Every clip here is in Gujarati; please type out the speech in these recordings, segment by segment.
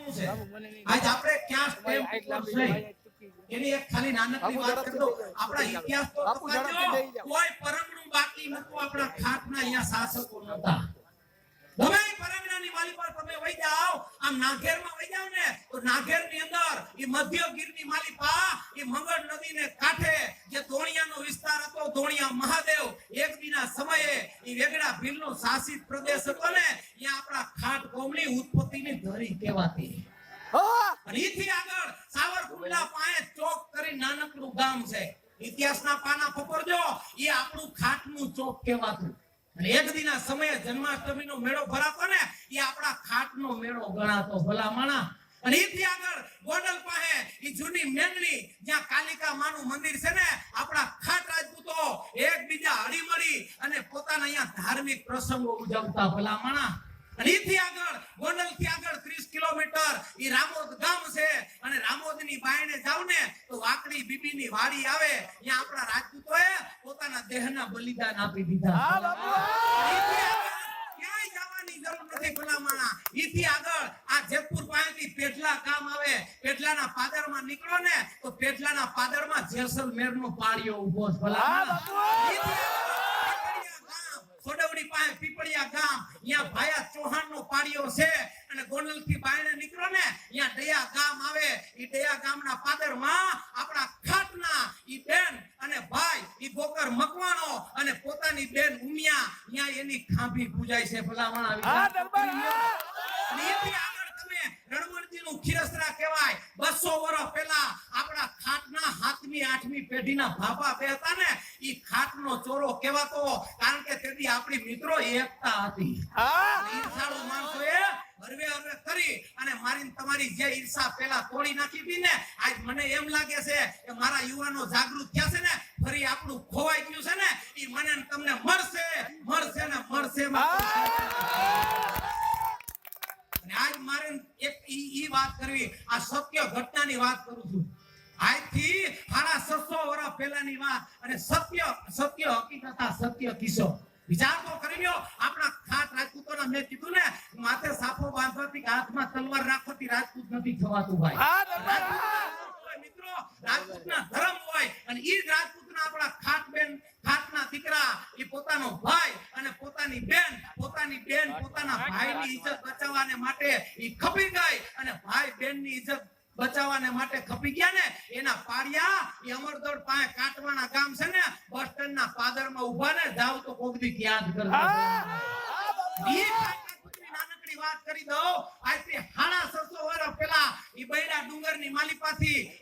આજ આપણે ક્યાં સ્ટેમ્પ ઉપર એની એક ખાલી નાનકડી વાત કરી દઉં આપણા ઇતિહાસ તો. કોઈ પરમણું બાકી નતું આપણા ખાતના અહીંયા શાસકો નતા તમે પરમણાની વાલી પર તમે વહી જાઓ આમ નાગેરમાં જાઓ ને તો નાગેરની અંદર ઈ મધ્યગીરની માલિકા એ મંગળ નદીને કાંઠે જે ધોણિયાનો વિસ્તાર હતો ધોણિયા મહાદેવ એક દિના સમયે એ વેગડા ભીલનો શાસિત પ્રદેશ હતો ને ત્યાં આપણા ખાટ કોમની ઉત્પત્તિની ધરી કહેવાતી. અહીંથી આગળ સાવરકુંડલા પાસે ચોક કરી નાનકડું ગામ છે. ઇતિહાસના પાના પકડજો એ આપણું ખાટનું ચોક કહેવાતું. અને એક દિના સમયે જન્માષ્ટમીનો મેળો ભરાતો ને, એ આપણા ખાટનો મેળો ગણાતો ભલા માણા અને એથી આગળ ગોડલ પાસે એ જૂની મેંગણી જ્યાં કાલિકા માનું મંદિર છે ને, આપણા ખાટ રાજપૂતો એકબીજા હળીમળી અને પોતાના અહીંયા ધાર્મિક પ્રસંગો ઉજવતા ભલા માણા અને ઈથી આગળ ગોંડલથી આગળ 30 કિલોમીટર ઈ રામોદ ગામ છે અને રામોદ ની બાયણે જાવ ને તો વાકડી બીબી ની વાડી આવે. ત્યાં આપણા રાજપૂતોએ પોતાના દેહના બલિદાન આપી દીધા. હા બાપુ. ઈથી આગળ ક્યાંય જવાની જરૂર નથી ભલામણા. ઈથી આગળ આ જેતપુર પાસેથી પેટલા ગામ આવે. પેટલાના પાદરમાં નીકળો ને તો પેટલાના પાદરમાં જેસલમેરનો પાળિયો છે ભલામણા. પાસે પીપળિયા ગામ. ભાયા ચૌહાણનો પાળિયો છે અને ગોંડલથી બાયણે નીકળો ને અહીંયા દયા ગામ આવે ઈ દયા ગામના પાદરમાં આપણા ખાટના ઈ બેન અને ભાઈ ઈ બોકર મકવાનો અને પોતાની બેન ઉમિયા ત્યાં એની ખાંભી પૂજાય છે ભલામણ આવી હા દરબાર હા. અને એથી આગળ તમે રણવણજીનું ખીરસરા કહેવાય. 200 વર્ષ પહેલા આપણા ખાટના હાથમી આઠમી પેઢીના ભાભા બે હતા ને ઈ ખાટનો ચોરો કહેવાતો કારણ કે તેથી આપણી મિત્રો એકતા હતી. હા. હરવે હરવે કરી અને મારી તમારી જે ઈર્ષા પેલા તોડી નાખી હતી ને આજ મને એમ લાગે છે કે મારા યુવાનો જાગૃત થયા છે ને ફરી આપણું ખોવાઈ ગયું છે ને એ મને તમને મળશે મળશે ને મળશે. આજ મારે એક ઈ વાત કરવી આ સત્ય ઘટનાની વાત કરું છું. આજથી સાડા છસો વર્ષ પહેલાની વાત અને સત્ય સત્ય હકીકત સત્ય કિસ્સો. વિચાર તો કરી લ્યો. આપણા ખાસ રાજપૂતોના મેં કીધું ને માથે સાફો બાંધવાથી હાથમાં તલવાર રાખવાથી રાજપૂત નથી થવાતું ભાઈ. હા દરબાર હા રાજપૂતના હોય મિત્રો રાજપૂતના ધર્મ હોય અને ઈ રાજપૂતના આપણા ખાટ બેન ખાટના દીકરા એ પોતાનો ભાઈ અને પોતાની બેન પોતાની બેન પોતાના ભાઈની ઇજ્જત બચાવવાને માટે એ ખપી ગઈ અને ભાઈ બેનની ઇજ્જત બચાવવાને માટે ખપી ગયા ને એના પાડિયા એ અમરદોડ પાસે કાટવાના ગામ છે ને બસ સ્ટેન્ડ ના પાદરમાં ઊભા ને જાવ તો કોક દી યાદ કરજો. નાનકડી વાત કરી. આજથી વર્ષ ઈ બૈરા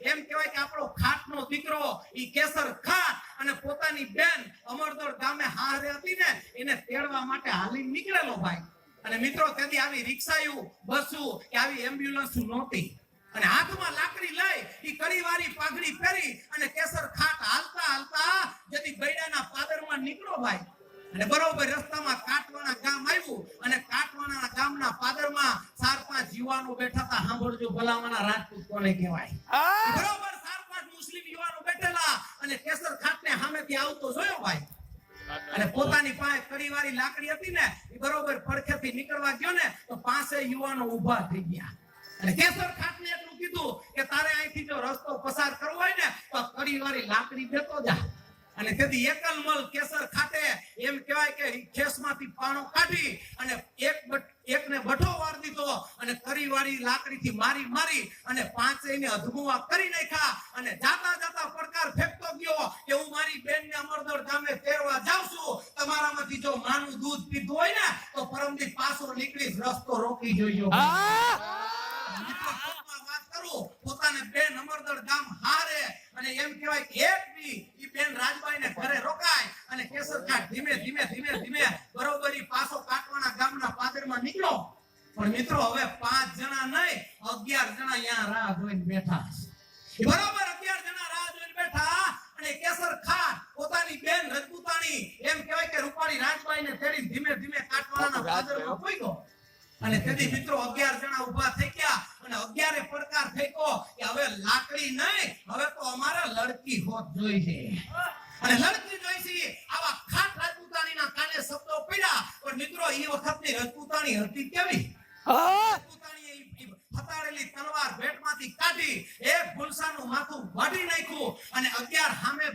એમ કહેવાય કે આપણો ખાટનો દીકરો ઈ કેસર ખાટ અને પોતાની બેન અમરદોડ ગામે હારે હતી ને એને તેડવા માટે હાલી નીકળેલો ભાઈ. અને મિત્રો તેથી આવી રિક્ષાયું બસું કે આવી એમ્બ્યુલન્સ નહોતી. અને હાથમાં લાકડી લઈ ઈ કડીવાળી પાઘડી પહેરી અને કેસર ખાટ હાલતા હાલતા જતી બૈડાના પાદરમાં નીકળો ભાઈ. અને બરોબર રસ્તામાં કાટવાણા ગામ આવ્યું અને કાટવાણા ગામના પાદરમાં ચાર પાંચ યુવાનો બેઠા હતા. સાંભળજો ભલામણા રાજપૂત કોને કહેવાય. બરોબર ચાર પાંચ મુસ્લિમ યુવાનો બેઠેલા અને કેસર ખાટને સામેથી આવતો જોયો ભાઈ. અને પોતાની પાસે કડીવાળી લાકડી હતી ને એ બરોબર પડખેથી નીકળવા ગયો ને તો પાસે યુવાનો ઊભા થઈ ગયા. અને કેસર ખાટને એટલું કીધું કે તારે અહીંથી જો રસ્તો પસાર કરવો હોય વાળી કડીવાળી લાકડી દેતો જા. અને તેથી એકલમલ કેસર ખાતે એમ કહેવાય કે ખેસમાંથી પાણો કાઢી અને એક એકને બઠો વાર દીધો અને કરીવાળી લાકડીથી મારી મારી અને પાંચેયને અધમુવા કરી નાખ્યા અને જાતા જાતા પડકાર ફેંકતો ગયો કે હું મારી બેનને અમરદોર ગામે ફેરવા જાઉં છું. તમારામાંથી જો માનું દૂધ પીધું હોય ને તો પરમદી પાછો નીકળી રસ્તો રોકી જોઈજો હા? મિત્રો વાત કરું પોતાને બેન અમરદોર ગામ હારે અને એમ કહેવાય કે એક દી ઈ બેન રાજબાઈને ઘરે રોકાય અને કેસર ખાટ ધીમે ધીમે ધીમે ધીમે બરોબરી પાસો કાટવાના ગામના પાદરમાં નીકળો. પણ મિત્રો, હવે પાંચ જણા નહીં, અગિયાર જણા અહીંયા રાહ જોઈને બેઠા. બરોબર, અગિયાર જણા રાહ જોઈને બેઠા અને કેસર ખાટ પોતાની બેન રજપૂતાણી, એમ કહેવાય કે રૂપાળી રાજબાઈને તેડી ધીમે ધીમે કાટવાના પાદરમાં પૂગ્યો. અને તેથી મિત્રો 11 જણા લડકી હોત જોઈ અને લડકી જોઈ છે આવા ખાટ રજપૂતાણીના કાને શબ્દો પડ્યા. પણ મિત્રો એ વખતની રજપૂતાણી હતી કેવી? તલવાર ભેટમાંથી કાઢી એક ગુલસાનું માથું વાઢી નાખ્યું અને અગિયાર સામે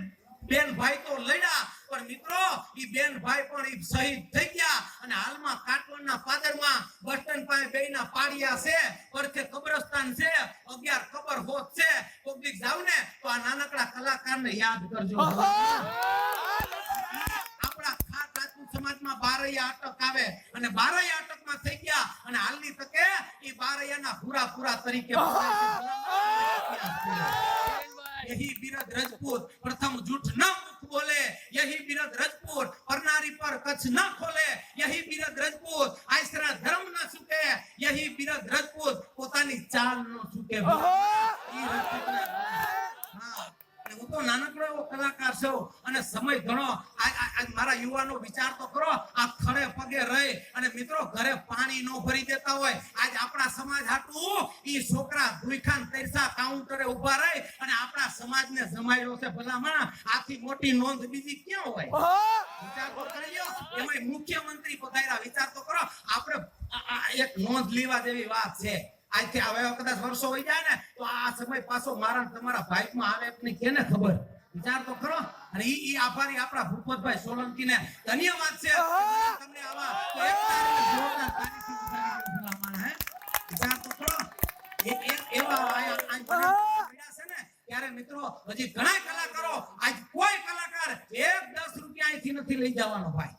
બેન ભાઈ તો લડ્યા. પણ મિત્રો એ બેન ભાઈ પણ શહીદ છે પરખે કબ્રસ્તાન છે અગિયાર કબર હોત છે પબ્લિક જાવ ને તો આ નાનકડા કલાકારને યાદ કરજો. સમાજમાં બારૈયા આટક આવે અને બારૈયા આટકમાં થઈ ગયા અને હાલની તકે એ બારૈયાના પૂરા પૂરા તરીકે યહી પ્રથમ જૂઠ ન બોલે યહી બિરદ રજપૂત પરનારી પર કચ્છ ન ખોલે યહી બિરદ યહી બિરદ રજપૂત પોતાની ચાલ નો ચૂકે હું તો નાનકડો એવો કલાકાર છું અને સમય ઘણો મારા યુવાનો વિચાર તો કરો આ ખડે પગે રહી અને મિત્રો ઘરે પાણી નો ભરી દેતા હોય આજ આપણા સમાજ હાટું ઈ છોકરા ભૂખાન તૈરસા કાઉન્ટરે ઊભા રહે અને આપણા સમાજને જમાયો છે ભલામણ. આથી મોટી નોંધ બીજી ક્યાં હોય? વિચાર તો કરી એમાં મુખ્યમંત્રી પધાર્યા. વિચાર તો કરો. આપણે એક નોંધ લેવા જેવી વાત છે. આજથી હવે કદાચ વર્ષો હોય જાય ને તો આ સમય પાછો મારા તમારા ભાઈમાં આવે કે કેને ખબર? વિચાર તો કરો. અને ઈ ઈ આભારી આપણા ભૂપતભાઈ સોલંકી ને ધન્યવાદ છે. તમને આવા જોરદાર હે? વિચાર તો કરો. એવા આયા- ને ત્યારે મિત્રો હજી ઘણા કલાકારો આજ કોઈ કલાકાર એક દસ રૂપિયા અહીંથી નથી લઈ જવાનો ભાઈ.